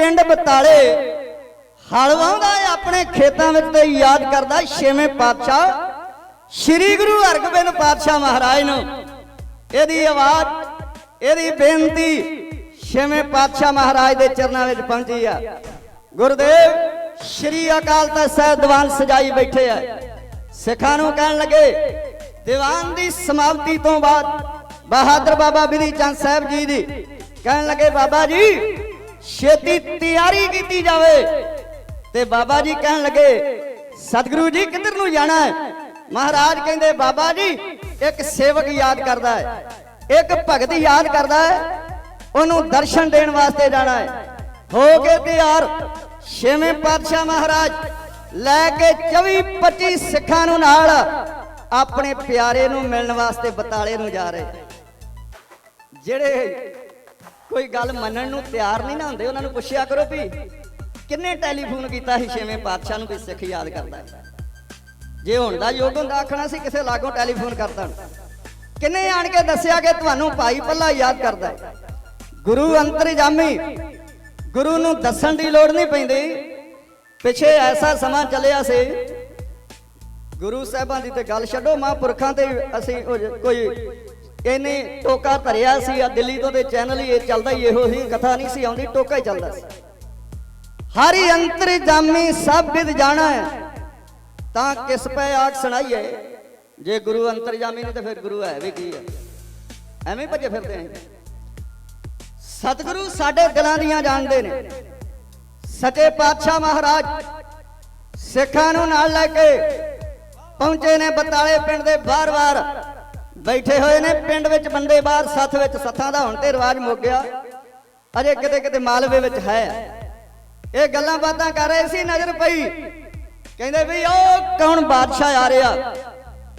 ਪਿੰਡ ਬਤਾਲੇ। ਹਲ ਆਪਣੇ ਖੇਤਾਂ ਵਿੱਚ ਤੇ ਯਾਦ ਕਰਦਾ ਛੇਵੇਂ ਪਾਤਸ਼ਾਹ। ਸ੍ਰੀ ਗੁਰੂ ਹਰਗੋਬਿੰਦ ਪਾਤਸ਼ਾਹ ਮਹਾਰਾਜ ਨੂੰ ਇਹਦੀ ਆਵਾਜ਼, ਇਹਦੀ ਬੇਨਤੀ ਛੇਵੇਂ ਪਾਤਸ਼ਾਹ ਮਹਾਰਾਜ ਦੇ ਚਰਨਾਂ ਵਿੱਚ ਪਹੁੰਚੀ ਆ। ਗੁਰਦੇਵ, ਸ੍ਰੀ ਅਕਾਲ ਤਖਤ ਸਾਹਿਬ ਦੀਵਾਨ ਸਜਾਈ ਬੈਠੇ ਆ। ਸਿੱਖਾਂ ਨੂੰ ਕਹਿਣ ਲੱਗੇ, ਦੀਵਾਨ ਦੀ ਸਮਾਪਤੀ ਤੋਂ ਬਾਅਦ ਬਹਾਦਰ ਬਾਬਾ ਬਿਧੀ ਚੰਦ ਸਾਹਿਬ ਜੀ ਦੀ। ਕਹਿਣ ਲੱਗੇ, ਬਾਬਾ ਜੀ ਛੇਤੀ ਤਿਆਰੀ ਕੀਤੀ ਜਾਵੇ। ਤੇ ਬਾਬਾ ਜੀ ਕਹਿਣ ਲੱਗੇ, ਸਤਿਗੁਰੂ ਜੀ ਕਿੱਧਰ ਨੂੰ ਜਾਣਾ ਹੈ? ਮਹਾਰਾਜ ਕਹਿੰਦੇ, ਬਾਬਾ ਜੀ, ਇੱਕ ਸੇਵਕ ਯਾਦ ਕਰਦਾ ਹੈ, ਇੱਕ ਭਗਤ ਯਾਦ ਕਰਦਾ ਹੈ, ਉਹਨੂੰ ਦਰਸ਼ਨ ਦੇਣ ਵਾਸਤੇ ਜਾਣਾ ਹੈ। ਹੋ ਕੇ ਤਿਆਰ, ਛੇਵੇਂ ਪਾਤਸ਼ਾਹ ਮਹਾਰਾਜ, ਲੈ ਕੇ 24 25 ਸਿੱਖਾਂ ਨੂੰ ਨਾਲ ਆਪਣੇ ਪਿਆਰੇ ਨੂੰ ਮਿਲਣ ਵਾਸਤੇ ਬਤਾਲੇ ਨੂੰ ਜਾ ਰਹੇ। ਜਿਹੜੇ ਕੋਈ ਗੱਲ ਮੰਨਣ ਨੂੰ ਤਿਆਰ ਨਹੀਂ ਨਾ ਹੁੰਦੇ, ਉਹਨਾਂ ਨੂੰ ਪੁੱਛਿਆ ਕਰੋ ਵੀ ਕਿੰਨੇ ਟੈਲੀਫੋਨ ਕੀਤਾ ਸੀ, ਛੇਵੇਂ ਪਾਤਸ਼ਾਹ ਨੂੰ ਵੀ ਸਿੱਖ ਯਾਦ ਕਰਦਾ ਜੇ ਹੁਣ ਦਾ ਯੋਗ ਹੁੰਦਾ, ਆਖਣਾ ਸੀ ਕਿਸੇ ਲਾਗੋਂ ਟੈਲੀਫੋਨ ਕਰਦਾ ਕਿੰਨੇ ਆਣ ਕੇ ਦੱਸਿਆ ਕਿ ਤੁਹਾਨੂੰ ਭਾਈ ਪੱਲਾ ਯਾਦ ਕਰਦਾ ਹੈ? ਗੁਰੂ ਅੰਤਰਜਾਮੀ ਗੁਰੂ ਨੂੰ ਦੱਸਣ ਦੀ ਲੋੜ ਨਹੀਂ ਪੈਂਦੀ। ਪਿਛੇ ਐਸਾ ਸਮਾਂ ਚੱਲਿਆ ਸੀ, ਗੁਰੂ ਸਾਹਿਬਾਂ ਦੀ ਤੇ ਗੱਲ ਛੱਡੋ, ਮਹਾਂਪੁਰਖਾਂ ਤੇ ਅਸੀਂ ਕੋਈ ਇਹਨੇ ਟੋਕਾ ਧਰਿਆ ਸੀ ਆ ਦਿੱਲੀ ਤੋਂ ਤੇ ਚੈਨਲ ਹੀ ਇਹ ਚੱਲਦਾ ਹੀ ਇਹੋ ਹੀ ਕਥਾ ਨਹੀਂ ਸੀ, ਆਉਂਦੀ ਟੋਕਾ ਹੀ ਚੱਲਦਾ ਸੀ। ਹਰੀ ਅੰਤਰਜਾਮੀ ਸਭ ਵਿਦ ਜਾਣਾ ਹੈ, ਤਾਂ ਕਿਸ ਪੈ ਆਖ ਸੁਣਾਈਏ? ਜੇ ਗੁਰੂ ਅੰਤਰਜਾਮੀ ਨਹੀਂ ਤੇ ਫਿਰ ਗੁਰੂ ਹੈ ਵੀ ਕੀ ਹੈ? ਐਵੇਂ ਭੱਜੇ ਫਿਰਦੇ ਆਂ। ਸਤਿਗੁਰੂ ਸਾਡੇ ਦਿਲਾਂ ਦੀਆਂ ਜਾਣਦੇ ਨੇ। ਸੱਚੇ ਪਾਤਸ਼ਾਹ ਮਹਾਰਾਜ ਸਿੱਖਾਂ ਨੂੰ ਨਾਲ ਲੈ ਕੇ ਪਹੁੰਚੇ ਨੇ ਬਤਾਲੇ ਪਿੰਡ ਦੇ ਬਾਰ-ਬਾਰ ਬੈਠੇ ਹੋਏ ਨੇ, ਪਿੰਡ ਵਿੱਚ ਬੰਦੇ ਬਾਹਰ, ਸੱਥ ਵਿੱਚ ਸੱਥਾਂ ਦਾ ਹੁਣ ਤੇ ਰਿਵਾਜ ਮੁੱਕ ਗਿਆ। ਅਜੇ ਕਿਤੇ ਕਿਤੇ ਮਾਲਵੇ ਵਿੱਚ ਹੈ। ਇਹ ਗੱਲਾਂ ਬਾਤਾਂ ਕਰ ਰਹੇ ਸੀ, ਨਜ਼ਰ ਪਈ। ਕਹਿੰਦੇ ਵੀ ਉਹ ਕੌਣ ਬਾਦਸ਼ਾਹ ਆ ਰਿਹਾ?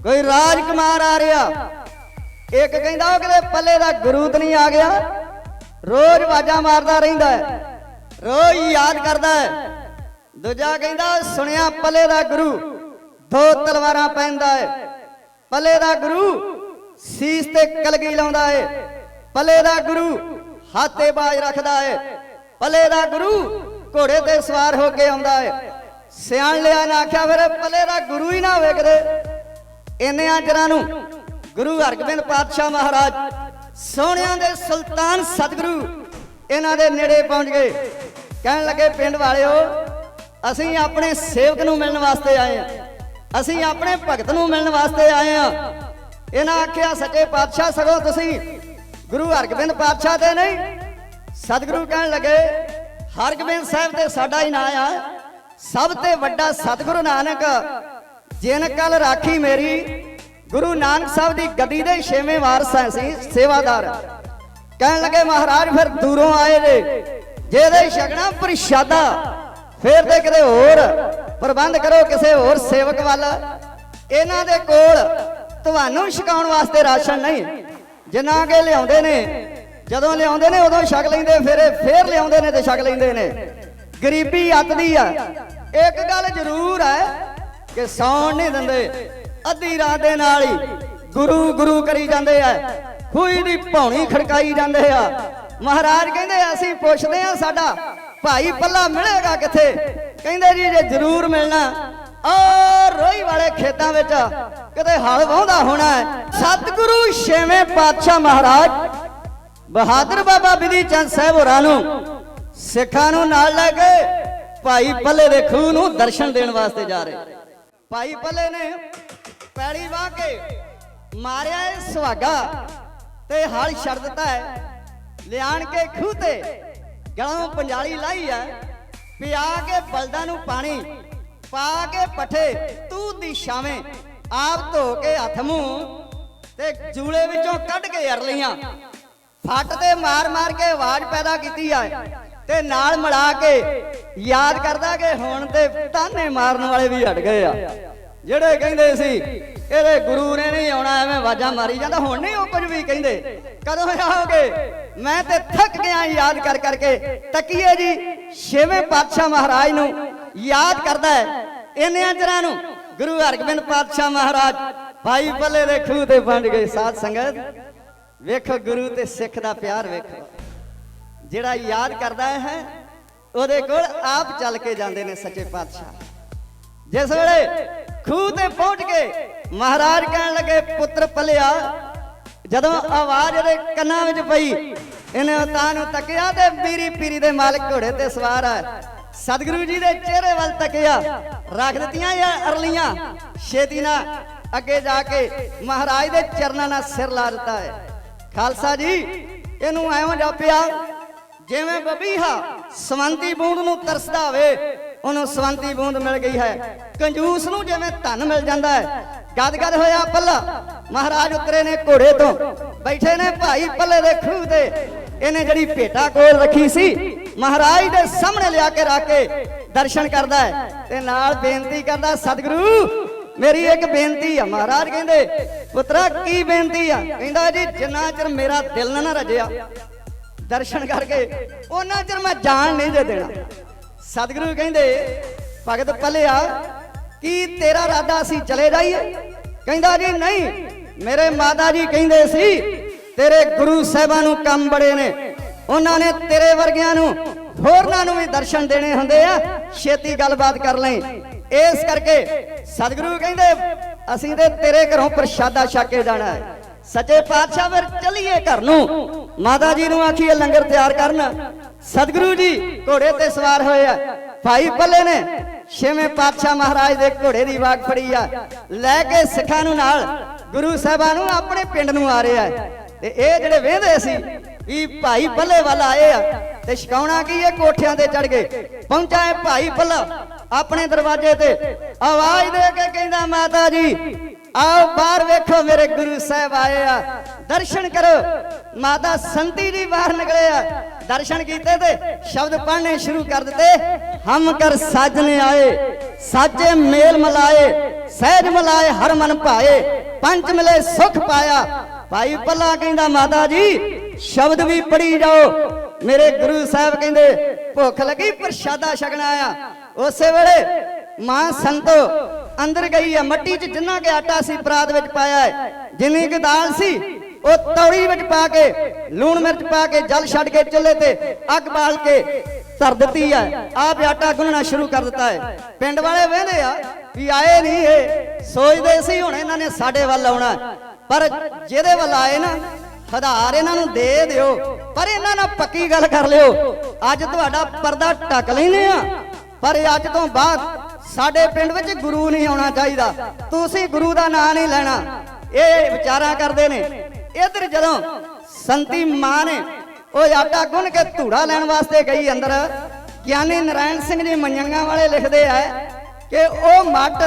ਕੋਈ ਰਾਜਕੁਮਾਰ ਆ ਰਿਹਾ? ਇੱਕ ਕਹਿੰਦਾ ਉਹ ਕਿਤੇ ਪੱਲੇ ਦਾ ਗੁਰੂ ਤਾਂ ਨਹੀਂ ਆ ਗਿਆ। ਰੋਜ਼ ਵਾਜਾਂ ਮਾਰਦਾ ਰਹਿੰਦਾ ਹੈ। ਰੋਜ਼ ਯਾਦ ਕਰਦਾ ਹੈ। ਦੂਜਾ ਕਹਿੰਦਾ, ਸੁਣਿਆ, ਪੱਲੇ ਦਾ ਗੁਰੂ। ਦੋ ਤਲਵਾਰਾਂ ਪੈਂਦਾ ਹੈ। ਪੱਲੇ ਦਾ ਗੁਰੂ। ਸੀਸ ਤੇ ਕਲਗੀ ਲਾਉਂਦਾ ਹੈ ਪੱਲੇ ਦਾ ਗੁਰੂ ਹਾਤੇ ਬਾਜ ਰੱਖਦਾ ਹੈ ਪੱਲੇ ਦਾ ਗੁਰੂ ਘੋੜੇ ਤੇ ਸਵਾਰ ਹੋ ਕੇ ਆਉਂਦਾ ਹੈ ਸਿਆਣ ਲਿਆ ਨਾ ਆਖਿਆ ਫਿਰ ਪੱਲੇ ਦਾ ਗੁਰੂ ਹੀ ਨਾ ਹੋਵੇ ਕਿਤੇ ਇੰਨਿਆਂ ਜਰਾਂ ਨੂੰ ਗੁਰੂ ਹਰਗੋਬਿੰਦ ਪਾਤਸ਼ਾਹ ਮਹਾਰਾਜ ਸੋਹਣਿਆਂ ਦੇ ਸੁਲਤਾਨ ਸਤਿਗੁਰੂ ਇਹਨਾਂ ਦੇ ਨੇੜੇ ਪਹੁੰਚ ਗਏ। ਕਹਿਣ ਲੱਗੇ, ਪਿੰਡ ਵਾਲਿਓ, ਅਸੀਂ ਆਪਣੇ ਸੇਵਕ ਨੂੰ ਮਿਲਣ ਵਾਸਤੇ ਆਏ ਹਾਂ ਅਸੀਂ ਆਪਣੇ ਭਗਤ ਨੂੰ ਮਿਲਣ ਵਾਸਤੇ ਆਏ ਹਾਂ ਇਹਨਾਂ ਆਖਿਆ, ਸੱਚੇ ਪਾਤਸ਼ਾਹ ਸਗੋਂ ਤੁਸੀਂ ਗੁਰੂ ਹਰਗੋਬਿੰਦ ਪਾਤਸ਼ਾਹ ਦੇ ਨਹੀਂ, ਸਤਿਗੁਰੂ ਕਹਿਣ ਲੱਗੇ, ਹਰਗੋਬਿੰਦ ਸਾਹਿਬ ਤੇ ਸਾਡਾ ਹੀ ਨਾਂ ਆ। ਸਭ ਤੇ ਵੱਡਾ ਸਤਿਗੁਰੂ ਨਾਨਕ, ਜਿਨ ਕਲ ਰਾਖੀ ਮੇਰੀ, ਗੁਰੂ ਨਾਨਕ ਸਾਹਿਬ ਦੀ ਗੱਦੀ ਦੇ ਛੇਵੇਂ ਵਾਰਸ ਐ ਸੀ, ਸੇਵਾਦਾਰ। ਕਹਿਣ ਲੱਗੇ, ਮਹਾਰਾਜ, ਫਿਰ ਦੂਰੋਂ ਆਏ ਨੇ ਜਿਹਦੇ ਛਕਣਾ ਪ੍ਰਸ਼ਾਦਾ, ਫਿਰ ਤੇ ਕਿਤੇ ਹੋਰ। ਪ੍ਰਬੰਧ ਕਰੋ ਕਿਸੇ ਹੋਰ ਸੇਵਕ ਵੱਲ। ਇਹਨਾਂ ਦੇ ਕੋਲ ਤੁਹਾਨੂੰ ਛਕਾਉਣ ਵਾਸਤੇ ਰਾਸ਼ਨ ਨਹੀਂ। ਜਿੰਨਾ ਕੇ ਲਿਆਉਂਦੇ ਨੇ, ਜਦੋਂ ਲਿਆਉਂਦੇ ਨੇ ਉਦੋਂ ਛਕ ਲੈਂਦੇ, ਫਿਰ ਫੇਰ ਲਿਆਉਂਦੇ ਨੇ ਤੇ ਛਕ ਲੈਂਦੇ ਨੇ। ਗਰੀਬੀ ਅੱਤ ਦੀ ਆ। ਇੱਕ ਗੱਲ ਜ਼ਰੂਰ ਹੈ ਕਿ ਸੌਣ ਨਹੀਂ ਦਿੰਦੇ। ਅੱਧੀ ਰਾਤ ਦੇ ਨਾਲ ਹੀ ਗੁਰੂ ਗੁਰੂ ਕਰੀ ਜਾਂਦੇ ਆ। ਖੂਹੀ ਦੀ ਭੌਣੀ ਖੜਕਾਈ ਜਾਂਦੇ ਆ। ਮਹਾਰਾਜ ਕਹਿੰਦੇ, ਅਸੀਂ ਪੁੱਛਦੇ ਆ ਸਾਡਾ ਭਾਈ ਪੱਲਾ ਮਿਲੇਗਾ ਕਿੱਥੇ? ਕਹਿੰਦੇ ਜੀ, ਜੇ ਜ਼ਰੂਰ ਮਿਲਣਾ ਆ ਰੋਈ ਵਾਲੇ ਖੇਤਾਂ ਵਿੱਚ ਕਿਤੇ ਹਲ ਵਾਹੁੰਦਾ ਹੋਣਾ ਸਤਿਗੁਰੂ ਛੇਵੇਂ ਪਾਤਸ਼ਾਹ ਮਹਾਰਾਜ ਬਹਾਦਰ ਬਾਬਾ ਬਿਧੀ ਚੰਦ ਸਾਹਿਬ ਹੋਰਾਂ ਨੂੰ ਸਿੱਖਾਂ ਨੂੰ ਨਾਲ ਲੈ ਕੇ ਭਾਈ ਭੱਲੇ ਦੇ ਖੂਹ ਨੂੰ ਦਰਸ਼ਨ ਦੇਣ ਵਾਸਤੇ ਜਾ ਰਹੇ। ਭਾਈ ਪੱਲੇ ਨੇ ਪੈਲੀ ਵਾਹ ਕੇ ਮਾਰਿਆ ਇਹ ਸੁਹਾਗਾ ਤੇ ਹਲ ਛੱਡ ਦਿੱਤਾ ਹੈ। ਲਿਆਣ ਕੇ ਖੂਹ ਤੇ ਗਲੋਂ ਪੰਜਾਲੀ ਲਾਈ ਹੈ। ਪਿਆ ਕੇ ਬਲਦਾਂ ਨੂੰ ਪਾਣੀ ਪਾ ਕੇ ਪੱਠੇ, ਤੂੰ ਦੀ ਆਪ ਧੋ ਕੇ ਹੱਥ ਮੂੰਹ ਤੇ ਜੂਲੇ ਵਿੱਚੋਂ ਕੱਢ ਕੇ ਅਰਲੀਆਂ ਫੱਟ ਤੇ ਮਾਰ ਮਾਰ ਕੇ ਆਵਾਜ਼ ਪੈਦਾ ਕੀਤੀ ਆ। ਤੇ ਨਾਲ ਮਿਲਾ ਕੇ ਯਾਦ ਕਰਦਾ ਕਿ ਹੁਣ ਤੇ ਤਾਨੇ ਮਾਰਨ ਵਾਲੇ ਵੀ ਹਟ ਗਏ ਆ। ਜਿਹੜੇ ਕਹਿੰਦੇ ਸੀ, ਇਹਦੇ ਗੁਰੂ ਨੇ ਨਹੀਂ ਆਉਣਾ, ਐਵੇਂ ਆਵਾਜ਼ਾਂ ਮਾਰੀ ਜਾਂਦਾ, ਹੁਣ ਨਹੀਂ ਉਹ ਕੁਝ ਵੀ ਕਹਿੰਦੇ। ਕਦੋਂ ਆਓਗੇ? ਮੈਂ ਤੇ ਥੱਕ ਗਿਆ ਯਾਦ ਕਰ ਕਰਕੇ। ਤਕੀਏ ਜੀ, ਛੇਵੇਂ ਪਾਤਸ਼ਾਹ ਮਹਾਰਾਜ ਨੂੰ ਯਾਦ ਕਰਦਾ ਹੈ। ਇੰਨਿਆਂ ਜਰਾਂ ਨੂੰ ਗੁਰੂ ਹਰਗੋਬਿੰਦ ਪਾਤਸ਼ਾਹ ਮਹਾਰਾਜ ਭਾਈ ਬੱਲੇ ਦੇ ਖੂਹ ਤੇ ਵੰਡ ਗਏ ਸਾਧ ਸੰਗਤ, ਵੇਖੋ ਗੁਰੂ ਤੇ ਸਿੱਖ ਦਾ ਪਿਆਰ ਵੇਖੋ। ਜਿਹੜਾ ਯਾਦ ਕਰਦਾ ਹੈ, ਉਹਦੇ ਕੋਲ ਆਪ ਚੱਲ ਕੇ ਜਾਂਦੇ ਨੇ ਸੱਚੇ ਪਾਤਸ਼ਾਹ। ਜਿਸ ਵੇਲੇ ਖੂਹ ਤੇ ਪਹੁੰਚ ਕੇ ਮਹਾਰਾਜ ਕਹਿਣ ਲੱਗੇ, ਪੁੱਤਰ ਪਲਿਆ, ਜਦੋਂ ਆਵਾਜ਼ ਇਹਦੇ ਕੰਨਾਂ ਵਿੱਚ ਪਈ, ਇਹਨੇ ਤਾਂ ਨੂੰ ਤੱਕਿਆ ਤੇ ਪੀਰੀ ਪੀਰੀ ਦੇ ਮਾਲਕ ਘੋੜੇ ਤੇ ਸਵਾਰ ਆ ਸਤਿਗੁਰੂ ਜੀ ਦੇ ਚਿਹਰੇ ਵੱਲ ਤੱਕਿਆ, ਰੱਖ ਦਿੱਤੀਆਂ ਇਹ ਅਰਲੀਆਂ? ਛੇਤੀ ਨਾਲ ਅੱਗੇ ਜਾ ਕੇ ਮਹਾਰਾਜ ਦੇ ਚਰਨਾਂ ਨਾਲ ਸਿਰ ਲਾ ਦਿੱਤਾ ਹੈ। ਖਾਲਸਾ ਜੀ, ਇਹਨੂੰ ਐਵੇਂ ਜਾਪਿਆ, ਜਿਵੇਂ ਬਬੀਹਾ ਸਵੰਤੀ ਬੂੰਦ ਨੂੰ ਤਰਸਦਾ ਹੋਵੇ, ਉਹਨੂੰ ਸਵੰਤੀ ਬੂੰਦ ਮਿਲ ਗਈ ਹੈ। ਕੰਜੂਸ ਨੂੰ ਜਿਵੇਂ ਧਨ ਮਿਲ ਜਾਂਦਾ ਹੈ। ਗਦਗਦ ਹੋਇਆ ਪੱਲਾ, ਮਹਾਰਾਜ ਉਤਰੇ ਨੇ ਘੋੜੇ ਤੋਂ, ਬੈਠੇ ਨੇ ਭਾਈ ਪੱਲੇ ਦੇ ਖੂਹ ਤੇ। ਇਹਨੇ ਜਿਹੜੀ ਭੇਟਾ ਕੋਲ ਰੱਖੀ ਸੀ, ਮਹਾਰਾਜ ਦੇ ਸਾਹਮਣੇ ਲਿਆ ਕੇ ਰੱਖ ਕੇ ਦਰਸ਼ਨ ਕਰਦਾ ਹੈ ਤੇ ਨਾਲ ਬੇਨਤੀ ਕਰਦਾ, ਸਤਿਗੁਰੂ, ਮੇਰੀ ਇੱਕ ਬੇਨਤੀ ਆ। ਮਹਾਰਾਜ ਕਹਿੰਦੇ, ਪੁੱਤਰਾ, ਕੀ ਬੇਨਤੀ ਆ? ਕਹਿੰਦਾ ਜੀ, ਜਿੰਨਾ ਚਿਰ ਮੇਰਾ ਦਿਲ ਨਾ ਰਜਿਆ ਦਰਸ਼ਨ ਕਰਕੇ ਉਹਨਾਂ ਚਿਰ ਮੈਂ ਜਾਣ ਨਹੀਂ ਜੇ ਦੇਣਾ। ਸਤਿਗੁਰੂ ਕਹਿੰਦੇ, ਭਗਤ ਪੱਲਿਆ ਕੀ ਤੇਰਾ ਇਰਾਦਾ ਅਸੀਂ ਚਲੇ ਜਾਈਏ? ਕਹਿੰਦਾ ਜੀ, ਨਹੀਂ, ਮੇਰੇ ਮਾਤਾ ਜੀ ਕਹਿੰਦੇ ਸੀ ਤੇਰੇ ਗੁਰੂ ਸਾਹਿਬਾਂ ਨੂੰ ਕੰਮ ਬੜੇ ਨੇ। ਉਹਨਾਂ ਨੇ ਤੇਰੇ ਵਰਗਿਆਂ ਨੂੰ ਹੋਰਨਾਂ ਨੂੰ ਵੀ ਦਰਸ਼ਨ ਦੇਣੇ ਹੁੰਦੇ ਆ। ਛੇਤੀ ਗੱਲਬਾਤ ਕਰ ਲੈ ਇਸ ਕਰਕੇ ਸਤਿਗੁਰੂ ਕਹਿੰਦੇ, ਅਸੀਂ ਤੇ ਤੇਰੇ ਘਰੋਂ ਪ੍ਰਸ਼ਾਦਾ ਛਕ ਕੇ ਜਾਣਾ ਹੈ। ਸੱਚੇ ਪਾਤਸ਼ਾਹ, ਫਿਰ ਚੱਲੀਏ ਘਰ ਨੂੰ। ਮਾਤਾ ਜੀ ਨੂੰ ਆਖੀਏ, ਲੰਗਰ ਤਿਆਰ ਕਰਨ। ਸਤਿਗੁਰੂ ਜੀ ਘੋੜੇ ਤੇ ਸਵਾਰ ਹੋਏ ਆ। ਭਾਈ ਪੱਲੇ ਨੇ ਛੇਵੇਂ ਪਾਤਸ਼ਾਹ ਮਹਾਰਾਜ ਦੇ ਘੋੜੇ ਦੀ ਵਾਗ ਫੜੀ ਆ। ਲੈ ਕੇ ਸਿੱਖਾਂ ਨੂੰ ਨਾਲ ਗੁਰੂ ਸਾਹਿਬਾਂ ਨੂੰ ਆਪਣੇ ਪਿੰਡ ਨੂੰ ਆ ਰਿਹਾ ਹੈ। ਤੇ ਇਹ ਜਿਹੜੇ ਵੇਂਦੇ ਸੀ ਵੀ ਭਾਈ ਪੱਲੇ ਵੱਲ ਆਏ ਆ ਤੇ ਛਕਾਉਣਾ ਕੀ ਇਹ ਕੋਠਿਆਂ ਤੇ ਚੜ ਗਏ। ਪਹੁੰਚਾ ਇਹ ਭਾਈ ਪੱਲਾ ਆਪਣੇ ਦਰਵਾਜ਼ੇ ਤੇ। ਆਵਾਜ਼ ਦੇ ਕੇ ਕਹਿੰਦਾ, ਮਾਤਾ ਜੀ, ਆਓ ਬਾਹਰ ਵੇਖੋ ਮੇਰੇ ਗੁਰੂ ਸਾਹਿਬ ਆਏ ਆ। ਦਰਸ਼ਨ ਕਰੋ। ਮਾਤਾ ਸੰਤੀ ਜੀ ਬਾਹਰ ਨਿਕਲੇ ਆ। ਦਰਸ਼ਨ ਕੀਤੇ ਤੇ ਸ਼ਬਦ ਪੜ੍ਹਨੇ ਸ਼ੁਰੂ ਕਰ ਦਿੱਤੇ। ਹਮ ਕਰ ਸਾਜਨੇ ਆਏ, ਸਾਜੇ ਮੇਲ ਮਲਾਏ, ਸਹਿਜ ਮਲਾਏ ਹਰ ਮਨ ਭਾਏ ਪੰਜ ਮਿਲੇ ਸੁਖ ਪਾਇਆ। ਭਾਈ ਪੱਲਾ ਕਹਿੰਦਾ ਮਾਤਾ ਜੀ, ਸ਼ਬਦ ਵੀ ਪੜੀ ਜਾਓ। ਮੇਰੇ ਗੁਰੂ ਸਾਹਿਬ ਕਹਿੰਦੇ, ਭੁੱਖ ਲੱਗੀ ਪ੍ਰਸ਼ਾਦਾ ਛਕਣਾ ਆ ਉਸੇ ਵੇਲੇ ਮਾਂ ਸੰਤੋ ਅੰਦਰ ਗਈ ਹੈ ਮੱਟੀ 'ਚ ਜਿੰਨਾ ਕਿ ਆਟਾ ਸੀ ਪਰਾਤ ਵਿੱਚ ਪਾਇਆ ਹੈ, ਜਿੰਨੀ ਕਿ ਦਾਲ ਸੀ, ਉਹ ਤੌੜੀ ਵਿੱਚ ਪਾ ਕੇ, ਲੂਣ ਮਿਰਚ ਪਾ ਕੇ, ਜਲ ਛੱਡ ਕੇ ਚੁੱਲ੍ਹੇ ਤੇ ਅੱਗ ਬਾਲ ਕੇ ਧਰ ਦਿੱਤੀ ਹੈ ਆਪ ਆਟਾ ਗੁੰਨਣਾ ਸ਼ੁਰੂ ਕਰ ਦਿੱਤਾ ਹੈ। ਪਿੰਡ ਵਾਲੇ ਵੇਂਦੇ ਆ ਵੀ ਆਏ ਨਹੀਂ ਇਹ, ਸੋਚਦੇ ਸੀ ਹੁਣ ਇਹਨਾਂ ਨੇ ਸਾਡੇ ਵੱਲ ਆਉਣਾ। ਪਰ ਜਿਹਦੇ ਵੱਲ ਆਏ ਨਾ, ਹਧਾਰ ਇਹਨਾਂ ਨੂੰ ਦੇ ਦਿਓ। ਪਰ ਇਹਨਾਂ ਨਾਲ ਪੱਕੀ ਗੱਲ ਕਰ ਲਿਓ। ਅੱਜ ਤੁਹਾਡਾ ਪਰਦਾ ਟੱਕ ਲੈਨੇ ਆ। ਪਰ ਅੱਜ ਤੋਂ ਬਾਅਦ ਸਾਡੇ ਪਿੰਡ ਵਿੱਚ ਗੁਰੂ ਨਹੀਂ ਆਉਣਾ ਚਾਹੀਦਾ। ਤੁਸੀਂ ਗੁਰੂ ਦਾ ਨਾਂ ਨਹੀਂ ਲੈਣਾ। ਇਹ ਵਿਚਾਰਾ ਕਰਦੇ ਨੇ। ਇਧਰ ਜਦੋਂ ਸੰਤੀ ਮਾਂ ਨੇ ਉਹ ਆਟਾ ਗੁੰਨ ਕੇ ਧੂੜਾ ਲੈਣ ਵਾਸਤੇ ਗਈ ਅੰਦਰ, ਗਿਆਨੀ ਨਰਾਇਣ ਸਿੰਘ ਜੀ ਮੰਨਿਆਂਗਾ ਵਾਲੇ ਲਿਖਦੇ ਆ ਕਿ ਉਹ ਮੱਟ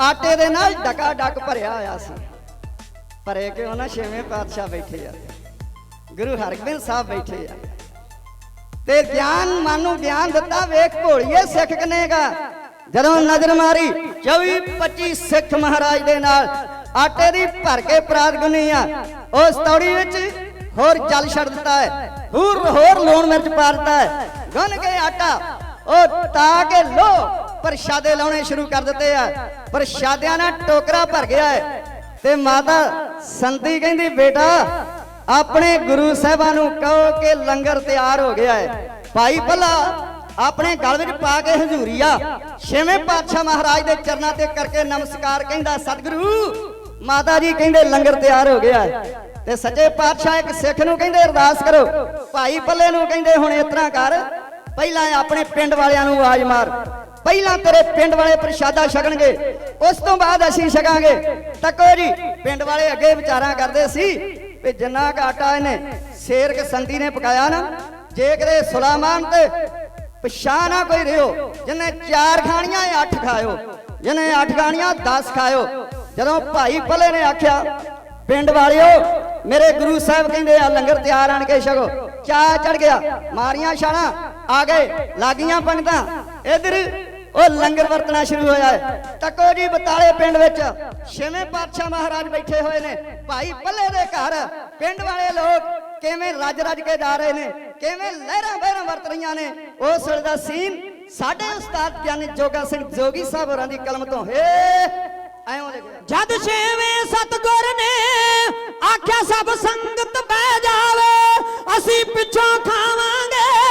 ਆਟੇ ਦੇ ਨਾਲ ਡਕਾ ਡਕ ਭਰਿਆ ਹੋਇਆ ਸੀ। ਭਰੇ ਕਿ ਉਹਨਾਂ ਛੇਵੇਂ ਪਾਤਸ਼ਾਹ ਬੈਠੇ ਆ। ਗੁਰੂ ਹਰਗੋਬਿੰਦ ਸਾਹਿਬ ਬੈਠੇ ਆ। ਤੇ ਗਿਆਨ ਮਨ ਨੂੰ ਗਿਆਨ ਦਿੱਤਾ, ਵੇਖ ਭੋਲੀਏ ਸਿੱਖ ਕਨੇਗਾ ਜਦੋਂ ਨਜ਼ਰ ਮਾਰੀ 24 25 ਸਿੱਖ ਮਹਾਰਾਜ ਦੇ ਨਾਲ ਆਟੇ ਦੀ ਭਰ ਕੇ ਪਰਾਤ ਗੁੰਨੀ ਆ। ਉਸ ਤੌੜੀ ਵਿੱਚ ਹੋਰ ਜਲ ਛੱਡ ਦਿੱਤਾ ਹੈ। ਹੋਰ ਹੋਰ ਲੂਣ ਮਿਰਚ ਪਾ ਦਿੱਤਾ ਹੈ। ਗੁੰਨ ਕੇ ਆਟਾ, ਉਹ ਤਾਂ ਕੇ ਲੋ, ਪ੍ਰਸ਼ਾਦੇ ਲਾਉਣੇ ਸ਼ੁਰੂ ਕਰ ਦਿੱਤੇ ਆ। ਪ੍ਰਸ਼ਾਦਿਆਂ ਨਾਲ ਟੋਕਰਾ ਭਰ ਗਿਆ ਹੈ। ਤੇ ਮਾਤਾ ਸੰਤੀ ਕਹਿੰਦੀ, ਬੇਟਾ, ਆਪਣੇ ਗੁਰੂ ਸਾਹਿਬਾਂ ਨੂੰ ਕਹੋ ਕਿ ਲੰਗਰ ਤਿਆਰ ਹੋ ਗਿਆ ਹੈ। ਭਾਈ ਭੱਲਾ, ਆਪਣੇ ਗਲ ਵਿੱਚ ਪਾ ਕੇ ਹਜ਼ੂਰੀਆ ਛੇਵੇਂ ਪਾਤਸ਼ਾਹ ਮਹਾਰਾਜ ਦੇ ਚਰਨਾਂ ਤੇ ਕਰਕੇ ਨਮਸਕਾਰ ਕਹਿੰਦਾ, ਸਤਿਗੁਰੂ, ਮਾਤਾ ਜੀ ਕਹਿੰਦੇ ਲੰਗਰ ਤਿਆਰ ਹੋ ਗਿਆ ਤੇ ਸੱਚੇ ਪਾਤਸ਼ਾਹ ਇੱਕ ਸਿੱਖ ਨੂੰ ਕਹਿੰਦੇ, ਅਰਦਾਸ ਕਰੋ। ਭਾਈ ਭੱਲੇ ਨੂੰ ਕਹਿੰਦੇ, ਹੁਣ ਇਸ ਤਰ੍ਹਾਂ ਕਰ, ਪਹਿਲਾਂ ਆਪਣੇ ਪਿੰਡ ਵਾਲਿਆਂ ਨੂੰ ਆਵਾਜ਼ ਮਾਰ। ਪਹਿਲਾਂ ਤੇਰੇ ਪਿੰਡ ਵਾਲੇ ਪ੍ਰਸ਼ਾਦਾ ਛਕਣਗੇ, ਉਸ ਤੋਂ ਬਾਅਦ ਅਸੀਂ ਛਕਾਂਗੇ। ਤੱਕੋ ਜੀ ਪਿੰਡ ਵਾਲੇ ਅੱਗੇ ਵਿਚਾਰਾਂ ਕਰਦੇ ਸੀ ਵੀ ਜਿੰਨਾ ਕੁ ਇਹਨੇ ਸ਼ੇਰ ਕੇ ਸੰਤੀ ਨੇ ਪਕਾਇਆ ਨਾ, ਜੇ ਕਿਤੇ ਸੁਲਾਮਾਨ ਤੇ ਪਛਾਣ ਕੋਈ ਰਿਓ, ਜਿਹਨੇ ਚਾਰ ਖਾਣੀਆਂ ਇਹ ਅੱਠ ਖਾਇਓ, ਜਿਹਨੇ ਅੱਠ ਖਾਣੀਆਂ 10 ਖਾਇਓ। ਜਦੋਂ ਭਾਈ ਭਲੇ ਨੇ ਆਖਿਆ, ਪਿੰਡ ਵਾਲਿਓ, ਮੇਰੇ ਗੁਰੂ ਸਾਹਿਬ ਕਹਿੰਦੇ ਆ, ਲੰਗਰ ਤਿਆਰ ਆਣ ਕੇ ਛਕੋ। ਚਾ ਚੜ ਗਿਆ, ਮਾਰੀਆਂ ਛਾਲਾਂ, ਆ ਗਏ, ਲਾਗੀਆਂ ਪੰਡਤਾਂ। ਇਧਰ ਉਹ ਲੰਗਰ ਵਰਤਣਾ ਸ਼ੁਰੂ ਹੋਇਆ ਹੈ। ਤੱਕੋ ਜੀ ਬਤਾਲੇ ਪਿੰਡ ਵਿੱਚ ਛੇਵੇਂ ਪਾਤਸ਼ਾਹ ਮਹਾਰਾਜ ਬੈਠੇ ਹੋਏ ਨੇ। ਭਾਈ ਪੱਲੇ ਦੇ ਘਰ, ਪਿੰਡ ਵਾਲੇ ਲੋਕ ਕਿਵੇਂ ਰੱਜ ਰੱਜ ਕੇ ਜਾ ਰਹੇ ਨੇ, ਕਿਵੇਂ ਲਹਿਰਾਂ ਬਹਿਰਾਂ ਵਰਤ ਰਹੀਆਂ ਨੇ। ਉਸ ਵੇਲੇ ਦਾ ਸੀਨ ਸਾਡੇ ਉਸਤਾਦ ਗਿਆਨੀ ਜੋਗਾ ਸਿੰਘ ਜੋਗੀ ਸਾਹਿਬ ਹੋਰਾਂ ਦੀ ਕਲਮ ਤੋਂ। ਹੇ, ਐਂ ਲਿਖਿਆ ਜਦ ਛੇਵੇਂ ਸਤਗੁਰ ਨੇ ਆਖਿਆ, ਸਭ ਸੰਗਤ ਬਹਿ ਜਾਵੇ, ਅਸੀਂ ਪਿੱਛੋਂ ਖਾਵਾਂਗੇ।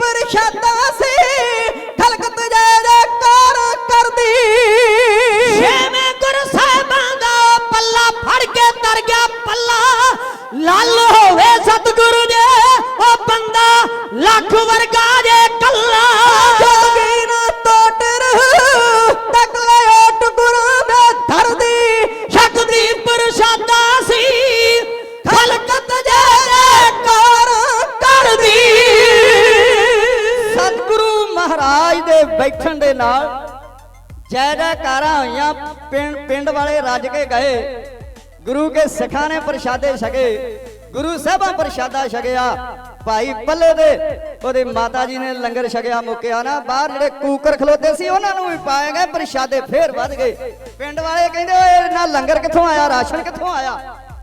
berekatla ਬੈਠਣ ਦੇ ਨਾਲ ਜੈ ਜੈਕਾਰਾਂ ਹੋਈਆਂ ਪਿੰਡ ਪਿੰਡ ਵਾਲੇ ਰੱਜ ਕੇ ਗਏ। ਗੁਰੂ ਕੇ ਸਿੱਖਾਂ ਨੇ ਪ੍ਰਸ਼ਾਦੇ ਛਕੇ, ਗੁਰੂ ਸਾਹਿਬਾਂ ਪ੍ਰਸ਼ਾਦਾ ਛਕਿਆ। ਭਾਈ ਪੱਲੇ ਦੇ ਉਹਦੇ ਮਾਤਾ ਜੀ ਨੇ ਲੰਗਰ ਛਕਿਆ, ਮੁੱਕਿਆ ਨਾ। ਬਾਹਰ ਜਿਹੜੇ ਕੂਕਰ ਖਲੋਤੇ ਸੀ, ਉਹਨਾਂ ਨੂੰ ਵੀ ਪਾਏ ਗਏ, ਪ੍ਰਸ਼ਾਦੇ ਫੇਰ ਵੱਧ ਗਏ। ਪਿੰਡ ਵਾਲੇ ਕਹਿੰਦੇ, ਓਏ ਨਾ ਲੰਗਰ ਕਿੱਥੋਂ ਆਇਆ? ਰਾਸ਼ਨ ਕਿੱਥੋਂ ਆਇਆ?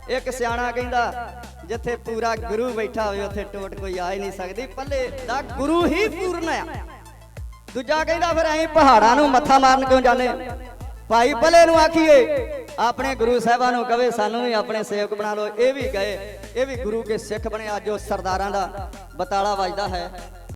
ਇੱਕ ਸਿਆਣਾ ਕਹਿੰਦਾ, ਜਿੱਥੇ ਪੂਰਾ ਗੁਰੂ ਬੈਠਾ ਹੋਵੇ, ਉੱਥੇ ਟੋਟ ਕੋਈ ਆ ਹੀ ਨਹੀਂ ਸਕਦੀ। ਪੱਲੇ ਦਾ ਗੁਰੂ ਹੀ ਪੂਰਨ ਆ। ਦੂਜਾ ਕਹਿੰਦਾ ਫਿਰ ਅਸੀਂ ਪਹਾੜਾਂ ਨੂੰ ਮੱਥਾ ਮਾਰਨ ਕਿਉਂ ਜਾਂਦੇ ਭਾਈ ਭਲੇ ਨੂੰ ਆਖੀਏ, ਆਪਣੇ ਗੁਰੂ ਸਾਹਿਬਾਂ ਨੂੰ ਕਵੇ, ਸਾਨੂੰ ਵੀ ਆਪਣੇ ਸੇਵਕ ਬਣਾ ਲਓ। ਇਹ ਵੀ ਗਏ ਇਹ ਵੀ ਗੁਰੂ ਕੇ ਸਿੱਖ ਬਣੇ, ਅੱਜ ਉਹ ਸਰਦਾਰਾਂ ਦਾ ਬਤਾਲਾ ਵੱਜਦਾ ਹੈ।